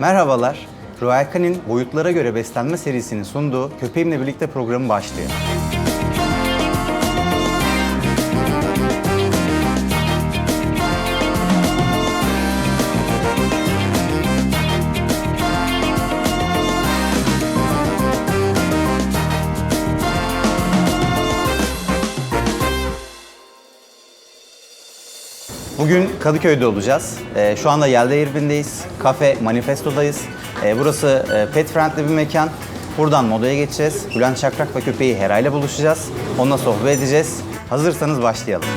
Merhabalar. Ruaykan'ın boyutlara göre beslenme serisinin sunduğu Köpeğimle Birlikte programı başlıyor. Bugün Kadıköy'de olacağız. Ee, şu anda Yelda Erbin'deyiz. Kafe Manifesto'dayız. Ee, burası e, pet friendly bir mekan. Buradan modaya geçeceğiz. Bülent Çakrak ve köpeği Hera ile buluşacağız. Onunla sohbet edeceğiz. Hazırsanız başlayalım.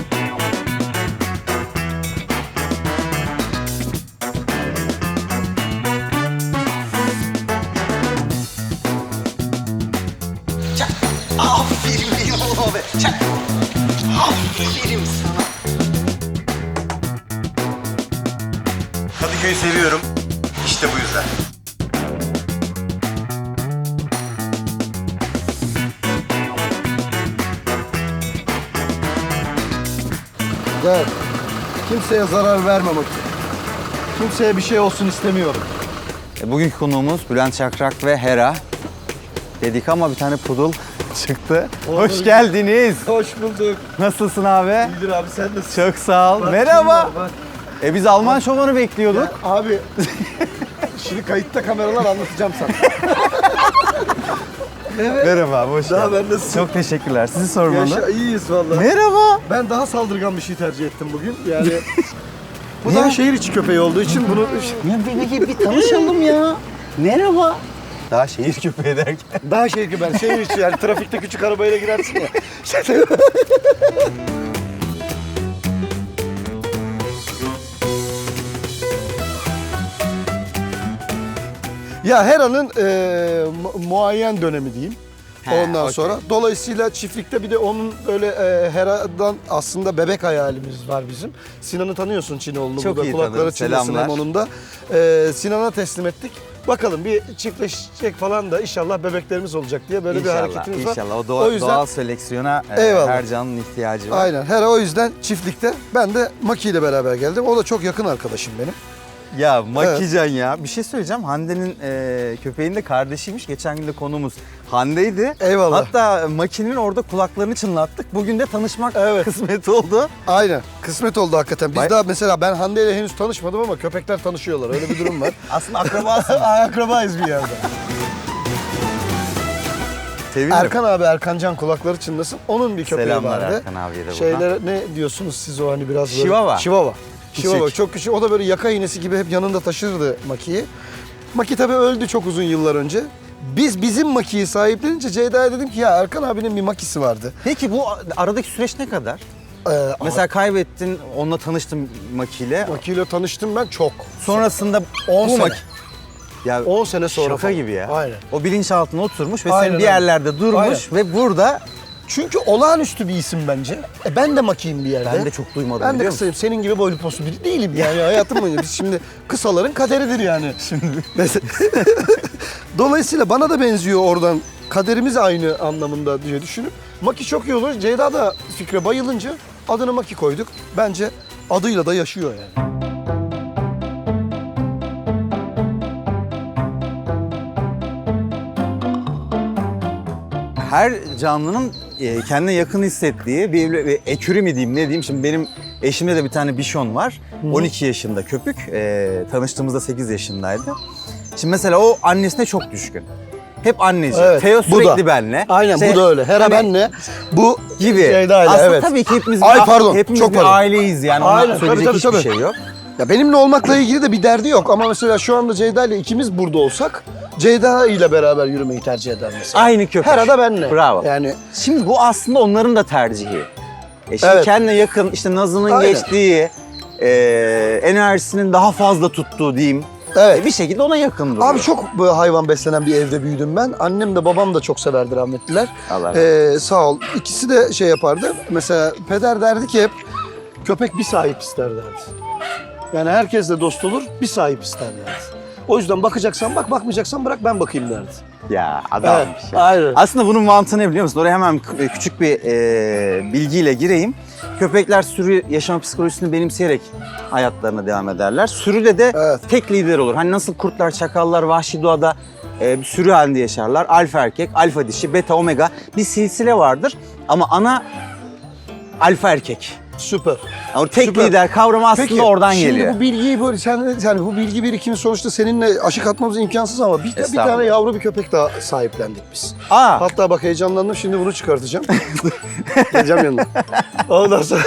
Gel. Kimseye zarar vermemek. Kimseye bir şey olsun istemiyorum. E, Bugünkü konuğumuz Bülent Çakrak ve Hera. Dedik ama bir tane pudul çıktı. Hoş geldiniz. Hoş bulduk. Nasılsın abi? İyidir abi sen nasılsın? Çok sağ ol. Bak, Merhaba. E biz Alman şovanı bekliyorduk. Abi şimdi kayıtta kameralar anlatacağım sana. Merhaba abi, hoş Daha geldin. ben nasılsın? Çok teşekkürler. Sizi sormalı. Yaşa iyiyiz vallahi. Merhaba. Ben daha saldırgan bir şey tercih ettim bugün. Yani bu daha şehir içi köpeği olduğu için bunu Ya bir, bir, bir tanışalım ya. Merhaba. Daha şehir köpeği derken. daha ki ben şehir içi yani trafikte küçük arabayla girersin ya. Ya Hera'nın e, mu- muayyen dönemi diyeyim. He, Ondan okey. sonra dolayısıyla çiftlikte bir de onun böyle e, Hera'dan aslında bebek hayalimiz var bizim. Sinan'ı tanıyorsun Çinoğlu'nu Çok burada iyi kulakları tanırım, çınlasın selamlar. onun da. E, Sinan'a teslim ettik. Bakalım bir çiftleşecek falan da inşallah bebeklerimiz olacak diye böyle bir hareketimiz var. İnşallah. O, doğa, yüzden doğal seleksiyona e, Eyvallah. her canlının ihtiyacı var. Aynen. Hera o yüzden çiftlikte. Ben de Maki ile beraber geldim. O da çok yakın arkadaşım benim. Ya Makican ya. Bir şey söyleyeceğim. Hande'nin e, köpeğinin de kardeşiymiş. Geçen gün de konumuz Hande'ydi. Eyvallah. Hatta Maki'nin orada kulaklarını çınlattık. Bugün de tanışmak Evet. kısmet oldu. Aynen. Kısmet oldu hakikaten. Biz Bay- daha mesela ben Hande ile henüz tanışmadım ama köpekler tanışıyorlar. Öyle bir durum var. Aslında akrabasın. Akrabayız bir yerde. Sevinirim. Erkan abi Erkancan kulakları çınlasın. Onun bir köpeği Selamlar vardı. Erkan abiye de buradan. Şeylere ne diyorsunuz siz o hani biraz böyle? Chihuahua. Chihuahua. Chihuahua çok küçük. O da böyle yaka iğnesi gibi hep yanında taşırdı Maki'yi. Maki tabii öldü çok uzun yıllar önce. Biz bizim Maki'yi sahiplenince Ceyda'ya dedim ki ya Erkan abinin bir Makisi vardı. Peki bu aradaki süreç ne kadar? Ee, Mesela kaybettin, onunla tanıştın Maki ile. Maki ile tanıştım ben çok. Sonrasında 10 bu sene. Maki. Ya 10 sene sonra şaka falan. gibi ya. Aynen. O bilinçaltına oturmuş ve Aynen senin bir yerlerde durmuş Aynen. ve burada Çünkü olağanüstü bir isim bence. E ben de Maki'yim bir yerde. ben de çok duymadım Ben de biliyor kısayım. Senin gibi boylu poslu biri değilim yani hayatım boyunca. Biz şimdi kısaların kaderidir yani. Şimdi. Dolayısıyla bana da benziyor oradan. Kaderimiz aynı anlamında diye düşünüp. Maki çok iyi olur. Ceyda da fikre bayılınca adını Maki koyduk. Bence adıyla da yaşıyor yani. Her canlının e, kendine yakın hissettiği bir, bir ekürü mi diyeyim ne diyeyim. Şimdi benim eşimde de bir tane bişon var. 12 yaşında köpük. E, tanıştığımızda 8 yaşındaydı. Şimdi mesela o annesine çok düşkün. Hep anneci. Evet, Teo sürekli da. benle. Aynen İşte bu da öyle. Her hani benle. Bu gibi. Ceyda ile Aslında evet. tabii ki hepimiz, Ay, pardon, hepimiz çok bir pardon. aileyiz yani. Ona Aynen, tabii, söyleyecek tabii, hiçbir tabii. şey yok. Ya benimle olmakla ilgili de bir derdi yok ama mesela şu anda Ceyda ile ikimiz burada olsak Ceyda ile beraber yürümeyi tercih eder mesela. Aynı köpek. Her ada benle. Bravo. Yani Şimdi bu aslında onların da tercihi. E şimdi Evet. kendine yakın işte Nazlı'nın Aynen. geçtiği, e, enerjisinin daha fazla tuttuğu diyeyim. evet. E, bir şekilde ona yakın duruyor. Abi çok böyle hayvan beslenen bir evde büyüdüm ben. Annem de babam da çok severdi rahmetliler. Allah razı Ee, sağ ol. İkisi de şey yapardı. Mesela peder derdi ki hep köpek bir sahip ister derdi. Yani herkesle dost olur, bir sahip ister derdi. O yüzden bakacaksan bak, bakmayacaksan bırak ben bakayım derdi. Ya adammış Evet, ya. aynen. Aslında bunun mantığını ne biliyor musun? Oraya hemen k- küçük bir e, bilgiyle gireyim. Köpekler sürü yaşama psikolojisini benimseyerek hayatlarına devam ederler. Sürüde de Evet. tek lider olur. Hani nasıl kurtlar, çakallar, vahşi doğada e, bir sürü halinde yaşarlar. Alfa erkek, alfa dişi, beta, omega bir silsile vardır. Ama ana alfa erkek. Süper. Ama tek Süper. lider kavramı aslında oradan şimdi geliyor. bu bilgiyi böyle sen yani bu bilgi birikimi sonuçta seninle aşık atmamız imkansız ama bir, bir tane yavru bir köpek daha sahiplendik biz. Aa, Hatta bak heyecanlandım şimdi bunu çıkartacağım. Geleceğim yanına. Ondan sonra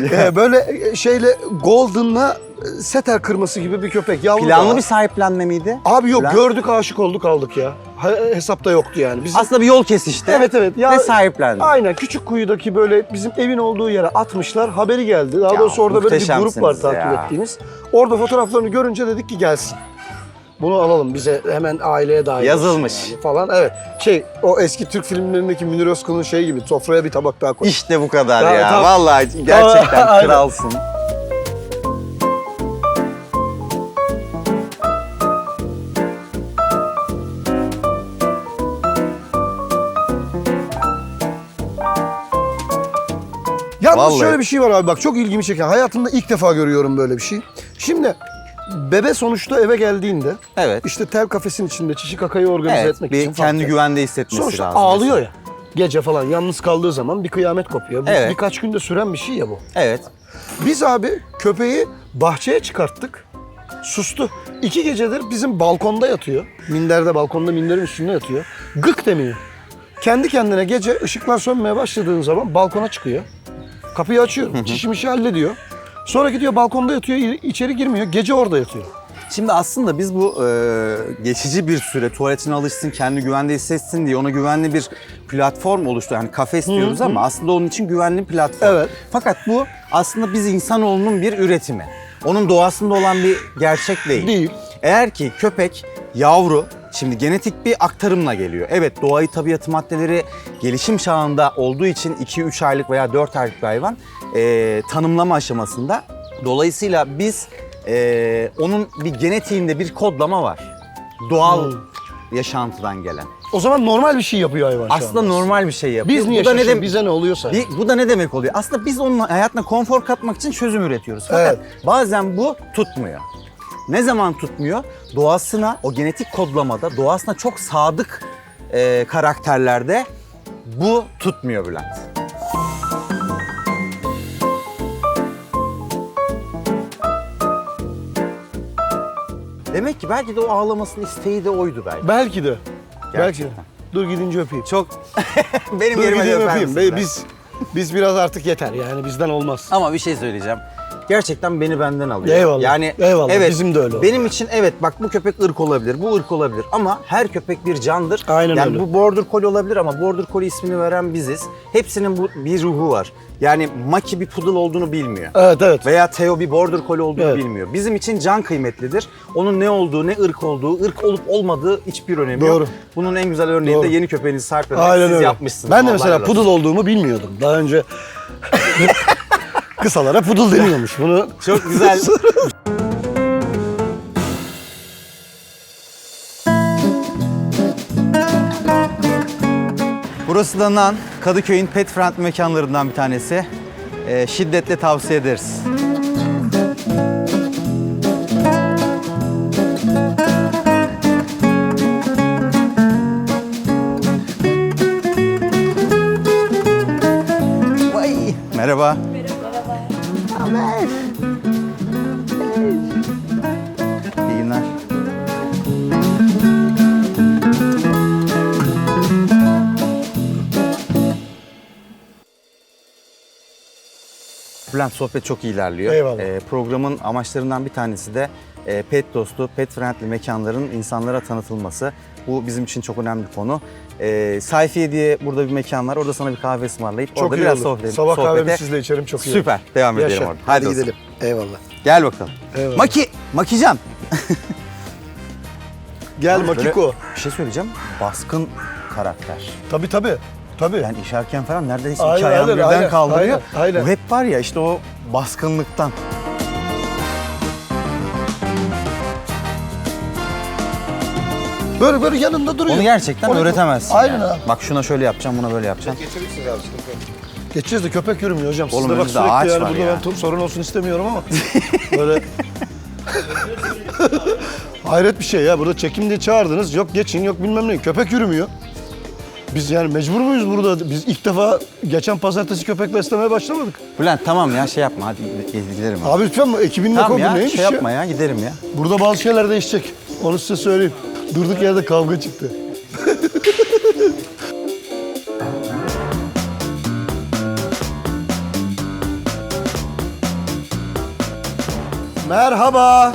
e, böyle şeyle Golden'la setter kırması gibi bir köpek. Yavru planlı daha. bir sahiplenme miydi? Abi yok Plan- gördük aşık olduk aldık ya. Ha- hesapta yoktu yani. Bizim... Aslında bir yol kesişti. Evet evet. Ya, Ve sahiplendi. Aynen küçük kuyudaki böyle bizim evin olduğu yere atmışlar. Haberi geldi. Daha Ya, doğrusu orada böyle bir grup var muhteşemsiniz takip ya. ettiğimiz. Orada fotoğraflarını görünce dedik ki gelsin. Bunu alalım bize hemen aileye dahil. Yazılmış. yani falan. Evet. Şey o eski Türk filmlerindeki Münir Özkul'un şeyi gibi sofraya bir tabak daha koy. İşte bu kadar Ya, ya. tamam. Vallahi gerçekten Aynen. kralsın. Yalnız Vallahi. şöyle bir şey var abi bak çok ilgimi çeken. Hayatımda ilk defa görüyorum böyle bir şey. Şimdi bebe sonuçta eve geldiğinde Evet. işte tel kafesin içinde çişi kakayı organize Evet, etmek bir için kendi farklı. güvende hissetmesi Sonuçta lazım. ağlıyor ya. Gece falan yalnız kaldığı zaman bir kıyamet kopuyor. Evet. Birkaç günde süren bir şey ya bu. Evet. Biz abi köpeği bahçeye çıkarttık. Sustu. İki gecedir bizim balkonda yatıyor. Minderde balkonda minderin üstünde yatıyor. Gık demiyor. Kendi kendine gece ışıklar sönmeye başladığın zaman balkona çıkıyor. Kapıyı açıyor. Çişimişi hallediyor. Sonra gidiyor balkonda yatıyor. içeri girmiyor. Gece orada yatıyor. Şimdi aslında biz bu e, geçici bir süre tuvaletine alışsın, kendi güvende hissetsin diye ona güvenli bir platform oluştu. Yani kafes diyoruz ama aslında onun için güvenli platform. Evet. Fakat bu aslında biz insanoğlunun bir üretimi. Onun doğasında olan bir gerçek değil. Değil. Eğer ki köpek yavru şimdi genetik bir aktarımla geliyor. Evet doğayı tabiatı maddeleri gelişim çağında olduğu için 2-3 aylık veya 4 aylık bir hayvan e, tanımlama aşamasında. Dolayısıyla biz e, onun bir genetiğinde bir kodlama var. Doğal yaşantıdan gelen. O zaman normal bir şey yapıyor hayvan şu Aslında anda. normal bir şey yapıyor. Biz niye bu da ne demek? Bize ne oluyorsa. Bir- bu da ne demek oluyor? Aslında biz onun hayatına konfor katmak için çözüm üretiyoruz. Fakat bazen bu tutmuyor. Ne zaman tutmuyor? Doğasına, o genetik kodlamada, doğasına çok sadık e, karakterlerde bu tutmuyor Bülent. Demek ki belki de o ağlamasının isteği de oydu belki. Belki de. Belki de. Gerçekten. Dur gidince öpeyim. Çok benim Dur yerime de gideyim öper öpeyim. misin Be- Bülent? Biz biz biraz artık yeter yani bizden olmaz. Ama bir şey söyleyeceğim. Gerçekten beni benden alıyor. Eyvallah. Yani Eyvallah. evet Bizim de öyle. Benim için evet bak bu köpek ırk olabilir, bu ırk olabilir ama her köpek bir candır. Aynen yani öyle. bu border collie olabilir ama border collie ismini veren biziz. Hepsinin bu bir ruhu var. Yani Maki bir poodle olduğunu bilmiyor. Evet evet. Veya Theo bir border collie olduğunu Evet. bilmiyor. Bizim için can kıymetlidir. Onun ne olduğu, ne ırk olduğu, ırk olup olmadığı hiçbir önemi Doğru. yok. Bunun en güzel örneği Doğru. de yeni köpeğinizi sahiplenmek. Aynen Siz öyle. yapmışsınız. Ben de mesela pudul olduğumu bilmiyordum. Daha önce kısalara pudul deniyormuş. Bunu Çok güzel. Burası da Nan, Kadıköy'ün pet friendly mekanlarından bir tanesi. Ee, şiddetle tavsiye ederiz. Bülent sohbet çok iyi ilerliyor. Eyvallah. Ee, programın amaçlarından bir tanesi de e, pet dostu, pet friendly mekanların insanlara tanıtılması. Bu bizim için çok önemli bir konu. Ee, Sayfiye diye burada bir mekan var. Orada sana bir kahve ısmarlayıp çok orada iyi biraz olur. sohbet Sabah sohbete- kahvemi sizle içerim çok iyi. Süper. Devam Yaşa. edelim orada. Hadi, zaman. gidelim. Eyvallah. Gel bakalım. Eyvallah. Maki, Makican. Gel Makiko. Bir şey söyleyeceğim. Baskın karakter. Tabii tabii. Tabii. Yani işerken falan neredeyse Aynen, iki ayağını aynen, birden aynen, kaldırıyor. aynen, aynen. Bu hep var ya işte o baskınlıktan. Böyle böyle yanında duruyor. Onu gerçekten Onu- öğretemezsin. Aynen yani. abi. Bak şuna şöyle yapacağım, buna böyle yapacağım. Geçeceğiz de köpek yürümüyor hocam. Oğlum Sizde bak sürekli ağaç yani var burada ya. ben sorun olsun istemiyorum ama böyle Hayret bir şey ya. Burada çekim diye çağırdınız. Yok geçin yok bilmem ne. Köpek yürümüyor. Biz yani mecbur muyuz burada? Biz ilk defa geçen pazartesi köpek beslemeye başlamadık. Bülent tamam ya şey yapma hadi gide- gidelim. ya. Abi lütfen ekibinle tamam kombin ya neymiş şey ya? yapma ya gidelim ya. Burada bazı şeyler değişecek. Onu size söyleyeyim. Durduk yerde kavga çıktı. Merhaba.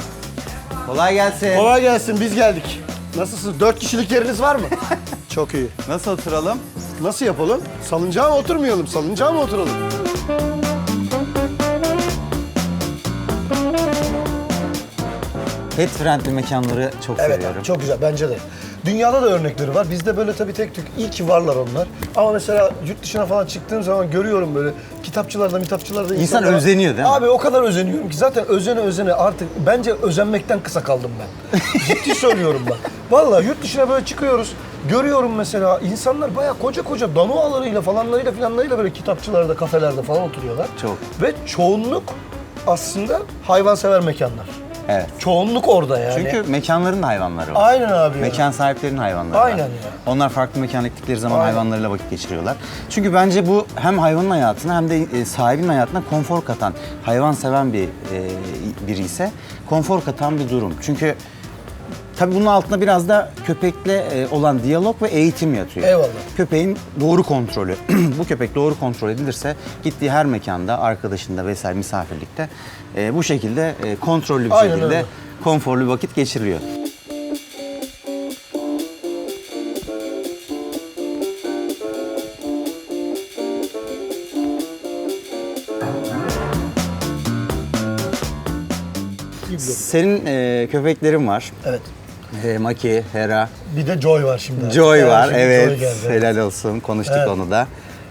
Kolay gelsin. Kolay gelsin biz geldik. Nasılsınız? Dört kişilik yeriniz var mı? Çok iyi. Nasıl oturalım? Nasıl yapalım? Salıncağa mı oturmayalım? Salıncağa mı oturalım? Pet friendly mekanları çok Evet seviyorum. çok güzel bence de. Dünyada da örnekleri var. Bizde böyle tabii tek tük iyi ki varlar onlar. Ama mesela yurt dışına falan çıktığım zaman görüyorum böyle kitapçılarda, mitapçılarda İnsan insanlar- özeniyor değil mi? Abi o kadar özeniyorum ki zaten özene özene artık bence özenmekten kısa kaldım ben. Ciddi söylüyorum bak. Vallahi yurt dışına böyle çıkıyoruz. Görüyorum mesela insanlar bayağı koca koca danualarıyla falanlarıyla filanlarıyla böyle kitapçılarda, kafelerde falan oturuyorlar. Çok. Ve çoğunluk aslında hayvansever mekanlar. Evet. Çoğunluk orada yani. Çünkü mekanların da hayvanları var. Aynen abi. ya. Mekan sahiplerinin hayvanları Aynen var. ya. Onlar farklı mekan gittikleri zaman Aynen. hayvanlarıyla vakit geçiriyorlar. Çünkü bence bu hem hayvanın hayatına hem de e, sahibinin hayatına konfor katan, hayvan seven bir e, biri ise konfor katan bir durum. Çünkü tabii bunun altında biraz da köpekle e, olan diyalog ve eğitim yatıyor. Eyvallah. Köpeğin doğru kontrolü. bu köpek doğru kontrol edilirse gittiği her mekanda, arkadaşında vesaire misafirlikte e, bu şekilde e, kontrollü bir Aynen şekilde öyle. konforlu bir vakit geçiriliyor. Senin e, köpeklerin var. Evet. E, Maki, Hera, Bir de Joy var şimdi. Joy Evet, var. şimdi Evet, Joy geldi. helal olsun. Konuştuk Evet. onu da.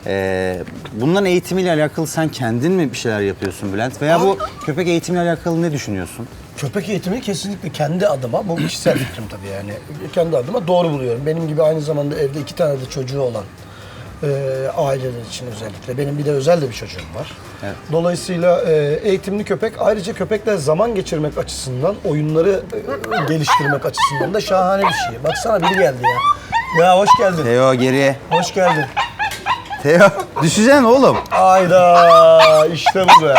E, bunların eğitimiyle alakalı sen kendin mi bir şeyler yapıyorsun Bülent? Veya bu köpek eğitimiyle alakalı ne düşünüyorsun? Köpek eğitimi kesinlikle kendi adıma, bu kişisel fikrim tabii yani. Kendi adıma doğru buluyorum. Benim gibi aynı zamanda evde iki tane de çocuğu olan e, aileler için özellikle. Benim bir de özel de bir çocuğum var. Evet. Dolayısıyla e, eğitimli köpek ayrıca köpekle zaman geçirmek açısından, oyunları e, geliştirmek açısından da şahane bir şey. Baksana biri geldi ya. Ya hoş geldin. Teo geri. Hoş geldin. Teo düşeceksin oğlum. Ayda işte bu be.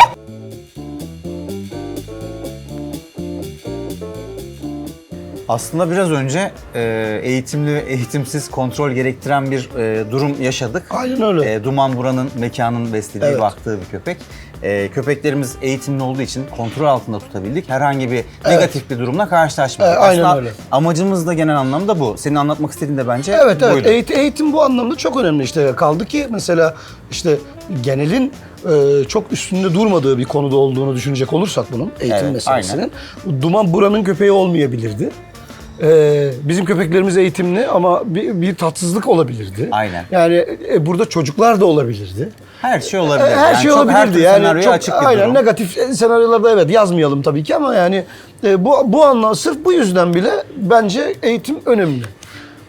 Aslında biraz önce e, eğitimli ve eğitimsiz kontrol gerektiren bir e, durum yaşadık. Aynen öyle. E, Duman Buran'ın mekanın beslediği, Evet. baktığı bir köpek. E, köpeklerimiz eğitimli olduğu için kontrol altında tutabildik. Herhangi bir negatif bir durumla karşılaşmadık. Evet, aynen Aslında öyle. amacımız da genel anlamda bu. Senin anlatmak istediğin de bence Evet evet buydu. Eğit- eğitim bu anlamda çok önemli işte kaldı ki mesela işte genelin e, çok üstünde durmadığı bir konuda olduğunu düşünecek olursak bunun eğitim Evet, meselesinin Duman buranın köpeği olmayabilirdi. E, bizim köpeklerimiz eğitimli ama bir, bir tatsızlık olabilirdi. Aynen. Yani e, burada çocuklar da olabilirdi. Her şey olabilir. Her Yani şey çok- her olabilirdi türlü yani çok açık bir aynen durum. negatif senaryolarda evet yazmayalım tabii ki ama yani e, bu bu anlamda sırf bu yüzden bile bence eğitim önemli.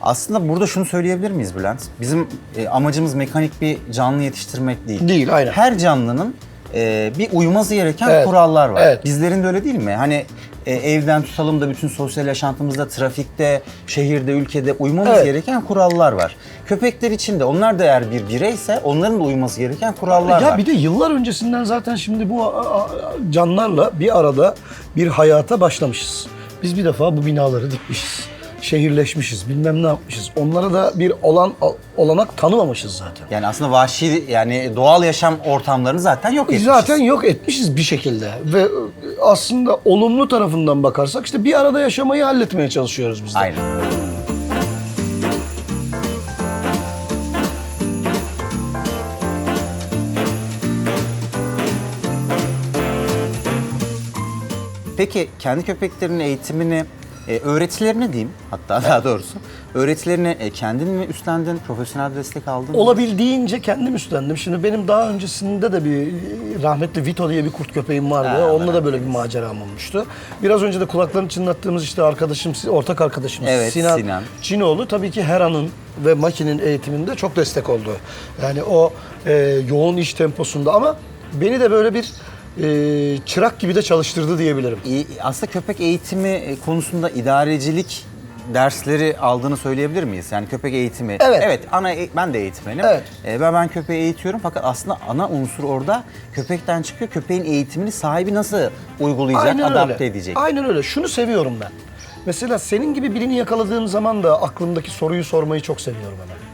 Aslında burada şunu söyleyebilir miyiz Bülent? Bizim e, amacımız mekanik bir canlı yetiştirmek değil. Değil, aynen. Her canlının e, bir uyması gereken Evet, kurallar var. evet. Bizlerin de öyle değil mi? Hani e, evden tutalım da bütün sosyal yaşantımızda, trafikte, şehirde, ülkede uymamız Evet. gereken kurallar var. Köpekler için de onlar da eğer bir bireyse onların da uyması gereken kurallar ya var. bir de yıllar öncesinden zaten şimdi bu a- a- canlarla bir arada bir hayata başlamışız. Biz bir defa bu binaları dikmişiz. Şehirleşmişiz, bilmem ne yapmışız. Onlara da bir olan olanak tanımamışız zaten. Yani aslında vahşi yani doğal yaşam ortamlarını zaten yok etmişiz. Zaten yok etmişiz bir şekilde ve e, aslında olumlu tarafından bakarsak işte bir arada yaşamayı halletmeye çalışıyoruz biz de. Aynen. Peki kendi köpeklerinin eğitimini E, öğretilerine diyeyim hatta daha doğrusu. Öğretilerine e, kendin mi üstlendin, profesyonel destek aldın mı? Olabildiğince kendim üstlendim. Şimdi benim daha öncesinde de bir rahmetli Vito diye bir kurt köpeğim vardı. Ha, Onunla da böyle bir maceram olmuştu. Biraz önce de kulaklarını çınlattığımız işte arkadaşım, ortak arkadaşımız Evet, Sinan, Sinan. Çinoğlu tabii ki Hera'nın ve Maki'nin eğitiminde çok destek oldu. Yani o e, yoğun iş temposunda ama beni de böyle bir e, çırak gibi de çalıştırdı diyebilirim. İyi- Aslında köpek eğitimi e, konusunda idarecilik dersleri aldığını söyleyebilir miyiz? Yani köpek eğitimi. Evet. Evet, ana e- ben de eğitmenim. Evet. E, ben ben köpeği eğitiyorum fakat aslında ana unsur orada köpekten çıkıyor. Köpeğin eğitimini sahibi nasıl uygulayacak, adapte öyle. edecek? Aynen öyle. Şunu seviyorum ben. Mesela senin gibi birini yakaladığım zaman da aklımdaki soruyu sormayı çok seviyorum hemen.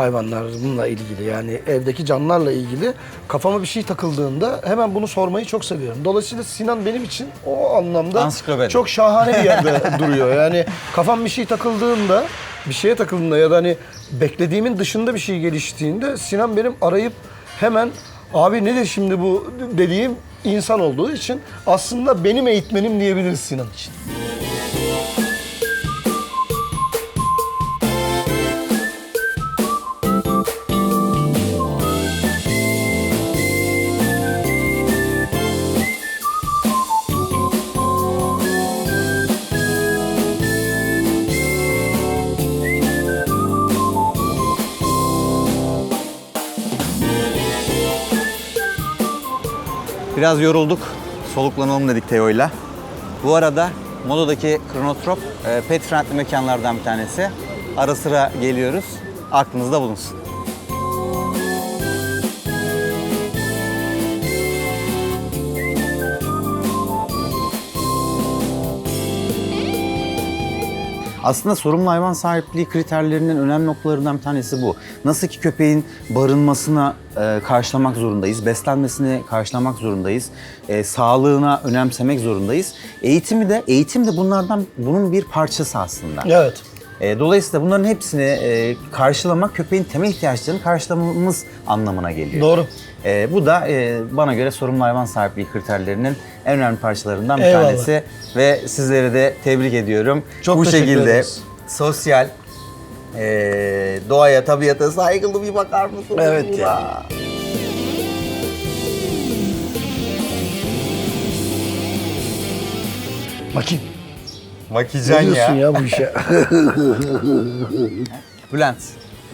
Hayvanlarla ilgili yani evdeki canlılarla ilgili kafama bir şey takıldığında hemen bunu sormayı çok seviyorum. Dolayısıyla Sinan benim için o anlamda Ansiklopedi. çok şahane bir yerde duruyor. Yani kafam bir şey takıldığında, bir şeye takıldığında ya da hani beklediğimin dışında bir şey geliştiğinde Sinan benim arayıp hemen abi nedir şimdi bu dediğim insan olduğu için aslında benim eğitmenim diyebiliriz Sinan için. Biraz yorulduk. Soluklanalım dedik Teo'yla. Bu arada Moda'daki Kronotrop e, pet friendly mekanlardan bir tanesi. Ara sıra geliyoruz. Aklınızda bulunsun. Aslında sorumlu hayvan sahipliği kriterlerinin önemli noktalarından bir tanesi bu. Nasıl ki köpeğin barınmasına e, karşılamak zorundayız, beslenmesini karşılamak zorundayız, e, sağlığına önemsemek zorundayız. Eğitimi de, eğitim de bunlardan bunun bir parçası aslında. Evet. E, dolayısıyla bunların hepsini e, karşılamak köpeğin temel ihtiyaçlarını karşılamamız anlamına geliyor. Doğru. E, bu da e, bana göre sorumlu hayvan sahipliği kriterlerinin en önemli parçalarından bir Eyvallah. tanesi. Ve sizleri de tebrik ediyorum. Çok bu teşekkür şekilde ederiz. sosyal, e, doğaya, tabiata saygılı bir bakar mısınız? Evet buna? ya. Makin. Makican Ne diyorsun ya. ya bu işe? Bülent,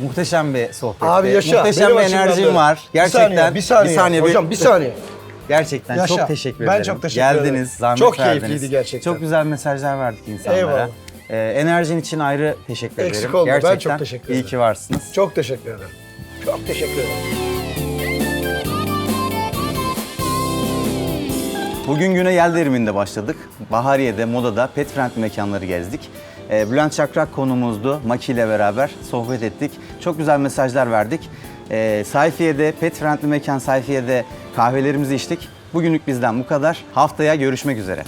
muhteşem bir sohbetti. Abi yaşa. Muhteşem Benim bir açımdan öyle. var. Gerçekten. Bir saniye, bir saniye. Hocam bir saniye. Gerçekten Yaşa. çok teşekkür Ben ederim. çok teşekkür Geldiniz, ederim. zahmet Çok verdiniz. keyifliydi gerçekten. Çok güzel mesajlar verdik insanlara. Eyvallah. Ee, enerjin için ayrı teşekkür Eksik ederim. olma, ben Gerçekten çok teşekkür iyi ederim. ki varsınız. Çok teşekkür ederim. Çok teşekkür ederim. Bugün güne yel deriminde başladık. Bahariye'de, Moda'da pet friendly mekanları gezdik. Ee, Bülent Çakrak konumuzdu. Maki ile beraber sohbet ettik. Çok güzel mesajlar verdik. Ee, Sayfiye'de, pet friendly mekan Sayfiye'de kahvelerimizi içtik. Bugünlük bizden bu kadar. Haftaya görüşmek üzere.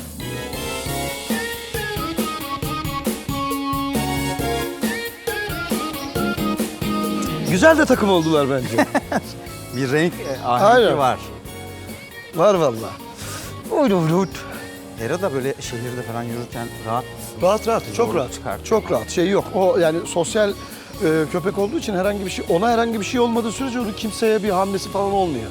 Güzel de takım oldular bence. Bir renk e, Aynen. var. Var valla. Hera da böyle şehirde falan yürürken rahat mısın? Rahat rahat, çok Zorluk rahat. çıkartıyor. Çok rahat. Şey yok. O yani sosyal e, köpek olduğu için herhangi bir şey, ona herhangi bir şey olmadığı sürece onun kimseye bir hamlesi falan olmuyor.